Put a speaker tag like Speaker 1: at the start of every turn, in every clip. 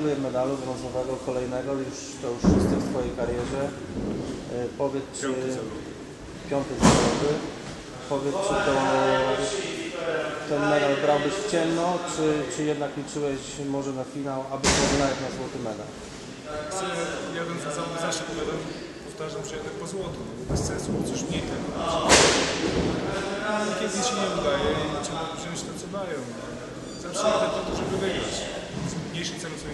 Speaker 1: gratuluję medalu brązowego, kolejnego, już to już szósty w Twojej karierze. E, Powiedz, czy
Speaker 2: Piąty zawód.
Speaker 1: piąty zawody. Powiedz, czy to, ten medal brałbyś w ciemno, czy, czy jednak liczyłeś może na finał, aby nawet na złoty medal?
Speaker 2: Na zawody zawsze powiadam, powtarzam, że jadę po złoto, no, bo bez sensu, bo coś mniej tego. Kiedy się nie udaje i trzeba wziąć to, co dają. Zawsze jadę po to, żeby wygrać. Mniejszych celów sobie.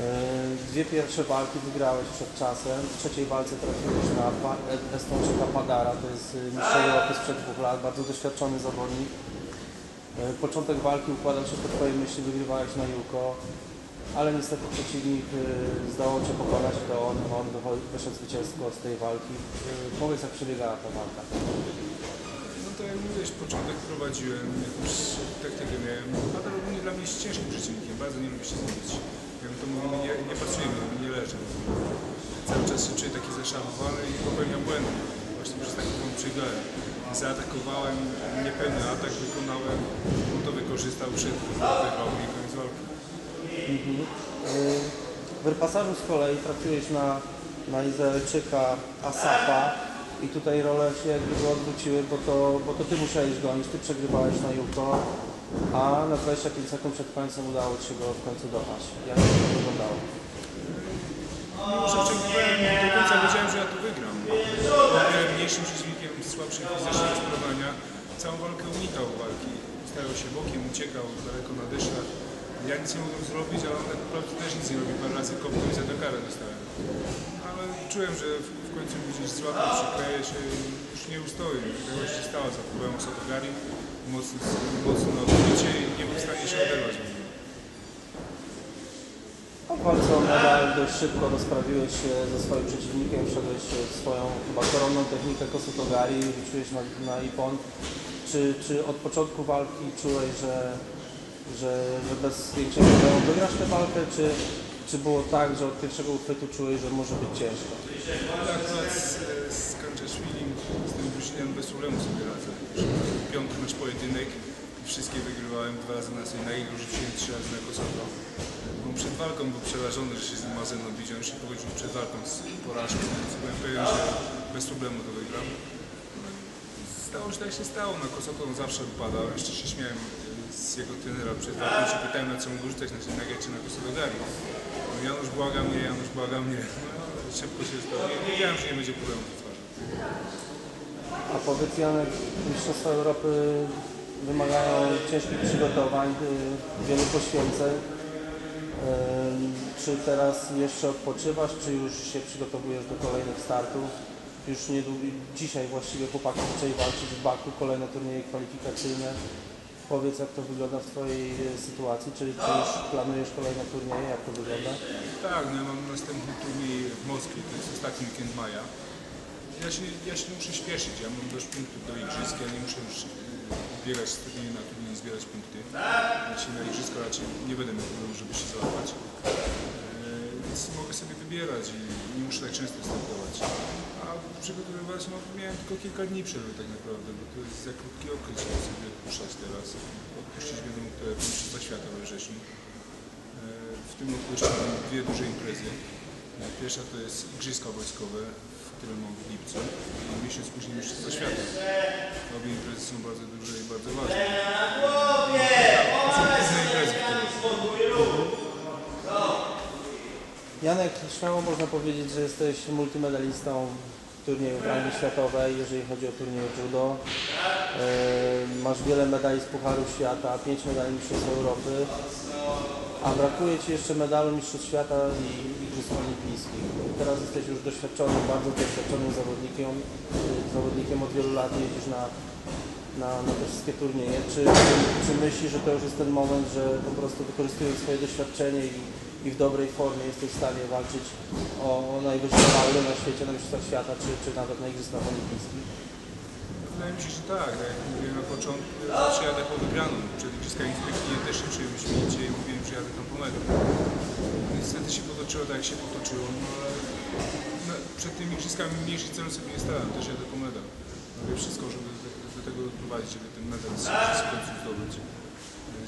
Speaker 1: E, Dwie pierwsze walki wygrałeś przed czasem. W trzeciej walce trafiłeś na Pa- Estończyka Pagara, to jest y, mistrz Europy sprzed dwóch lat, bardzo doświadczony zawodnik. E, Początek walki układał się po Twojej myśli, wygrywałeś na Juko, ale niestety przeciwnik zdołał Cię pokonać, to on, on wyszedł zwycięsko z tej walki. E, Powiedz jak przebiegała ta walka.
Speaker 2: Jak początek prowadziłem, jakąś taktykę miałem. Nadal ogólnie dla mnie jest ciężkim przeciwnikiem, bardzo nie lubię się zmienić. Jak to mówimy, nie, nie pasujemy, my nie leżę. Cały czas się czuję taki zaszarpowany i popełniam błędy. Właśnie przez taką przegrałem. Zaatakowałem, niepełny atak wykonałem, on to wykorzystał, szedł, wygrał mnie koniec walki.
Speaker 1: W repasażu z kolei trafiłeś na, na Izraelczyka Asafa i tutaj role się jakby odwróciły, bo to, bo to ty musiałeś gonić, ty przegrywałeś na Juko, a na 25 sekund przed końcem udało ci się go w końcu dopaść. Jak to wyglądało?
Speaker 2: Może oczekiwałem, do końca wiedziałem, że ja to wygram. Byłem mniejszym przeciwnikiem, słabszym fizycznie sterowania. Całą walkę unikał walki. Starał się bokiem, uciekał daleko na dyszach. Ja nic nie mogłem zrobić, ale on tak też nic nie. Parę razy kopnął i za to karę dostałem. Ale czułem, że w, w końcu gdzieś złapie, przykleje się i już nie ustoi. Tego się stało. Zapróbowałem Sotogari, mocno, mocno odbicie i nie był w stanie się oderwać.
Speaker 1: Po walce o medal dość szybko rozprawiłeś się ze swoim przeciwnikiem, wszedłeś swoją chyba koronną technikę Kosutogari, liczyłeś na, na Ipon. Czy, czy od początku walki czułeś, że, że, że bez większego problemu wygrasz tę walkę, czy, czy było tak, że od pierwszego uchwytu czułeś, że może być ciężko?
Speaker 2: Akurat z, z Kanczeszwilim, z tym Bruzinem bez problemu sobie radzę. Piąty nasz pojedynek i wszystkie wygrywałem dwa razy na sobie na jego rzuciłem trzy razy na Kosowo. Bo przed walką był przerażony, że się z nim ma ze on się pogodził przed walką z porażką, więc byłem że bez problemu to wygram. Stało się tak się stało, na Kosowo on zawsze upadał, jeszcze się śmiałem jego trenera przed walką, się pytałem na co mógł rzucać, na Nagę czy na Kosowo Gari. No, Janusz błaga mnie, Janusz błaga mnie. No, szybko się stało. Wiedziałem, że nie będzie problemu z twarzą.
Speaker 1: A powiedz Janek, Mistrzostwa Europy wymagają ciężkich przygotowań, y, wielu poświęceń. Czy teraz jeszcze odpoczywasz, czy już się przygotowujesz do kolejnych startów? Już niedługo, dzisiaj właściwie chłopaki zaczęli walczyć w Baku, kolejne turnieje kwalifikacyjne. Powiedz jak to wygląda w Twojej y, sytuacji, czyli czy już planujesz kolejne turnieje, jak to wygląda?
Speaker 2: Tak, no mam następny turniej w Moskwie, to jest ostatni weekend maja. Ja się, ja się nie muszę śpieszyć, ja mam dość punktów do igrzysk, ja nie muszę już y, biegać z turnieju na turniej i zbierać punkty. Się na igrzyska raczej nie będę miał problemu, żeby się załapać. E, Więc mogę sobie wybierać i nie muszę tak często startować. Przygotowywać, no miałem tylko kilka dni przerwy tak naprawdę, bo to jest za krótki okres, żeby sobie odpuszczać teraz. Odpuścić będę mógł te mistrzostwa świata we wrześniu. E, W tym roku jeszcze mam dwie duże imprezy. E, Pierwsza to jest Igrzyska Wojskowe, w którym mam w lipcu, a miesiąc później Mistrzostwa Świata. Obie imprezy są bardzo duże i bardzo ważne. Są imprezy.
Speaker 1: Janek, śmiało można powiedzieć, że jesteś multimedalistą turniejów rangi światowej, jeżeli chodzi o turniej judo. Yy, Masz wiele medali z Pucharu Świata, pięć medali Mistrzostw Europy, a brakuje Ci jeszcze medalu Mistrzostw Świata i Igrzysk Olimpijskich. Teraz jesteś już doświadczonym, bardzo doświadczonym zawodnikiem, yy, zawodnikiem od wielu lat jeździsz na, na, na te wszystkie turnieje. Czy, czy, czy myślisz, że to już jest ten moment, że po prostu wykorzystując swoje doświadczenie i, i w dobrej formie jesteś w stanie walczyć o, najwyższe laury na świecie, na Mistrzostwach Świata, czy, czy nawet na Igrzyskach Olimpijskich?
Speaker 2: Wydaje mi się, że tak. Tak jak mówiłem na początku, zawsze jadę po wygraną. Przed Igrzyskami Olimpijskimi też się czułem śmiecie i mówiłem, że jadę tam po medal. Niestety się potoczyło tak, jak się potoczyło, no no, przed tymi Igrzyskami mniejszych celów sobie nie stałem, też jadę po medal. Robię wszystko, żeby do, tego doprowadzić, żeby ten medal z w końcu zdobyć.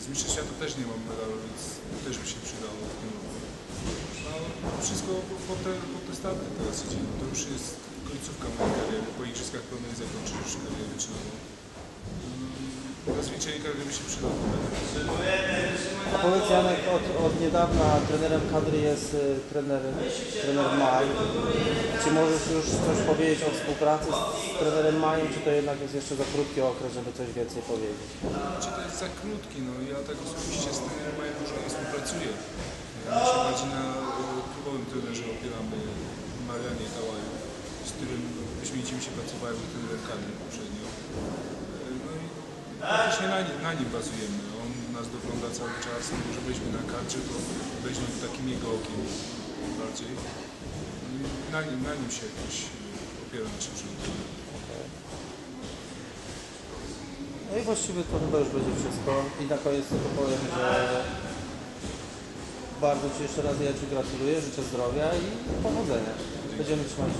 Speaker 2: Z Mistrzostw Świata też nie mam medalu, więc też by się przydało w tym roku. No, wszystko po te, po te starty teraz idzie. No, to już jest końcówka mojej kariery. Po Igrzyskach planuję zakończyć już karierę czynową. Mm, na zwierzękach by się przydało.
Speaker 1: A powiedz Janek, od, od niedawna trenerem kadry jest y, trener, trener Maj. Czy możesz już coś powiedzieć o współpracy z, trenerem Majem, czy to jednak jest jeszcze za krótki okres, żeby coś więcej powiedzieć?
Speaker 2: Czy to jest za krótki? No ja tak osobiście z trenerem Majem dużo nie współpracuję. Bardziej na e, klubowym trenerze opieramy Marianie Kałaju, z którym wyśmienicie mi się pracowały trenerem kadry poprzednio. E, No i praktycznie na nim, na nim bazujemy. On nas dogląda cały czas, no może byliśmy na kadrze, to byliśmy takim jego okiem bardziej. No na nim, na nim się jakoś e, opiera nasze przygotowanie.
Speaker 1: No i właściwie to chyba już będzie wszystko. I na koniec tylko powiem, że bardzo Ci jeszcze raz ja Ci gratuluję, życzę zdrowia i powodzenia. Będziemy trzymać.